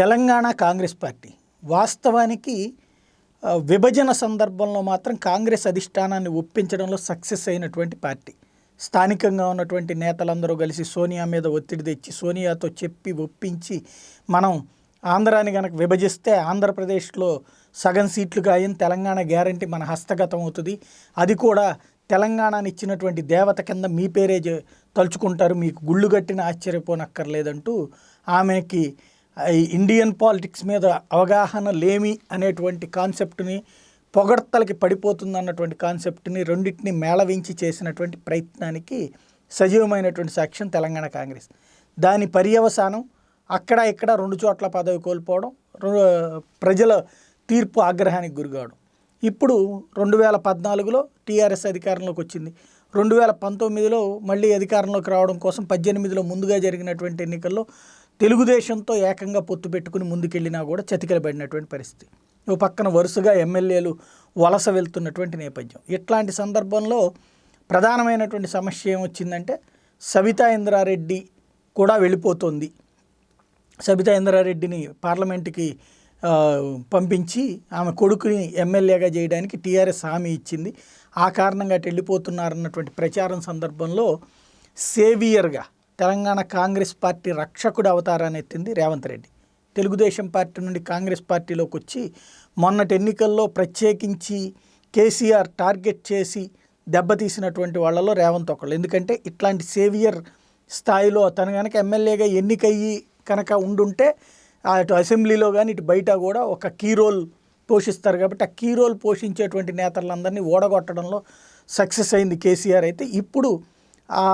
Telangana Congress party వాస్తవానికి విభజన సందర్భంలో మాత్రం కాంగ్రెస్ అధిష్టానాన్ని ఒప్పించడంలో సక్సెస్ అయినటువంటి పార్టీ. స్థానికంగా ఉన్నటువంటి నేతలందరూ కలిసి సోనియా మీద ఒత్తిడి తెచ్చి సోనియాతో చెప్పి ఒప్పించి మనం ఆంధ్రాని కనుక విభజిస్తే ఆంధ్రప్రదేశ్లో సగం సీట్లు గాయం తెలంగాణ గ్యారంటీ మన హస్తగతం అవుతుంది. అది కూడా తెలంగాణని ఇచ్చినటువంటి దేవత కింద మీ పేరే తలుచుకుంటారు. మీకు గుళ్ళు కట్టిన ఆశ్చర్యపోనక్కర్లేదంటూ ఆమెకి ఇండియన్ పాలిటిక్స్ మీద అవగాహన లేమి అనేటువంటి కాన్సెప్ట్ని పొగడ్తలకి పడిపోతుంది అన్నటువంటి కాన్సెప్ట్ని రెండింటిని మేళవించి చేసినటువంటి ప్రయత్నానికి సజీవమైనటువంటి సాక్ష్యం తెలంగాణ కాంగ్రెస్. దాని పర్యవసానం అక్కడ ఇక్కడ రెండు చోట్ల పదవి కోల్పోవడం ప్రజల తీర్పు ఆగ్రహానికి గురికావడం. ఇప్పుడు రెండు వేల పద్నాలుగులో టీఆర్ఎస్ అధికారంలోకి వచ్చింది. రెండు వేల పంతొమ్మిదిలో మళ్ళీ అధికారంలోకి రావడం కోసం పద్దెనిమిదిలో ముందుగా జరిగినటువంటి ఎన్నికల్లో తెలుగుదేశంతో ఏకంగా పొత్తు పెట్టుకుని ముందుకెళ్ళినా కూడా చతికిలబడినటువంటి పరిస్థితి. ఓ పక్కన వరుసగా ఎమ్మెల్యేలు వలస వెళ్తున్నటువంటి నేపథ్యం. ఇట్లాంటి సందర్భంలో ప్రధానమైనటువంటి సమస్య ఏమొచ్చిందంటే సబితా ఇంద్రారెడ్డి కూడా వెళ్ళిపోతుంది. సబితా ఇంద్రారెడ్డిని పార్లమెంటుకి పంపించి ఆమె కొడుకుని ఎమ్మెల్యేగా చేయడానికి టీఆర్ఎస్ హామీ ఇచ్చింది. ఆ కారణంగా అటు వెళ్ళిపోతున్నారన్నటువంటి ప్రచారం సందర్భంలో సేవియర్గా తెలంగాణ కాంగ్రెస్ పార్టీ రక్షకుడు అవతారాన్ని ఎత్తింది రేవంత్ రెడ్డి. తెలుగుదేశం పార్టీ నుండి కాంగ్రెస్ పార్టీలోకి వచ్చి మొన్నటి ఎన్నికల్లో ప్రత్యేకించి కేసీఆర్ టార్గెట్ చేసి దెబ్బతీసినటువంటి వాళ్ళలో రేవంత్ ఒకళ్ళు. ఎందుకంటే ఇట్లాంటి సేవియర్ స్థాయిలో తను కనుక ఎమ్మెల్యేగా ఎన్నికయ్యి కనుక ఉండుంటే అటు అసెంబ్లీలో కానీ ఇటు బయట కూడా ఒక కీ రోల్ పోషిస్తారు కాబట్టి ఆ కీ రోల్ పోషించేటువంటి నేతలందరినీ ఓడగొట్టడంలో సక్సెస్ అయింది కేసీఆర్ అయితే. ఇప్పుడు ఆ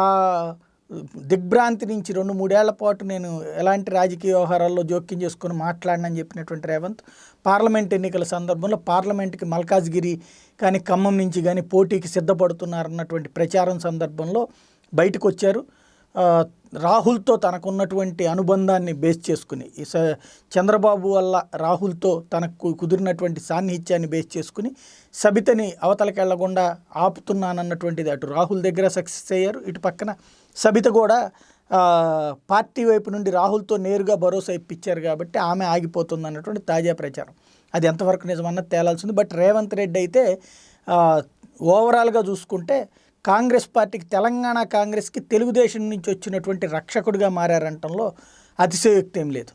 దిగ్భ్రాంతి నుంచి రెండు మూడేళ్ళ పాటు నేను ఎలాంటి రాజకీయ వ్యవహారాల్లో జోక్యం చేసుకొని మాట్లాడినని చెప్పినటువంటి రేవంత్ పార్లమెంట్ ఎన్నికల సందర్భంలో పార్లమెంట్కి మల్కాజ్గిరి కానీ ఖమ్మం నుంచి కానీ పోటీకి సిద్ధపడుతున్నారన్నటువంటి ప్రచారం సందర్భంలో బయటకు వచ్చారు. రాహుల్తో తనకున్నటువంటి అనుబంధాన్ని బేస్ చేసుకుని ఈ స- చంద్రబాబు వల్ల రాహుల్తో తనకు కుదిరినటువంటి సాన్నిహిత్యాన్ని బేస్ చేసుకుని సబితని అవతలకి వెళ్ళకుండా ఆపుతున్నానన్నటువంటిది అటు రాహుల్ దగ్గర సక్సెస్ అయ్యారు. ఇటు పక్కన సబిత కూడా పార్టీ వైపు నుండి రాహుల్తో నేరుగా భరోసా ఇప్పించారు కాబట్టి ఆమె ఆగిపోతుంది అన్నటువంటి తాజా ప్రచారం. అది ఎంతవరకు నిజమన్నది తేలాల్సింది. బట్ రేవంత్ రెడ్డి అయితే ఓవరాల్గా చూసుకుంటే కాంగ్రెస్ పార్టీకి తెలంగాణ కాంగ్రెస్కి తెలుగుదేశం నుంచి వచ్చినటువంటి రక్షకుడిగా మారారంటంలో అతిశయోక్తి ఏం లేదు.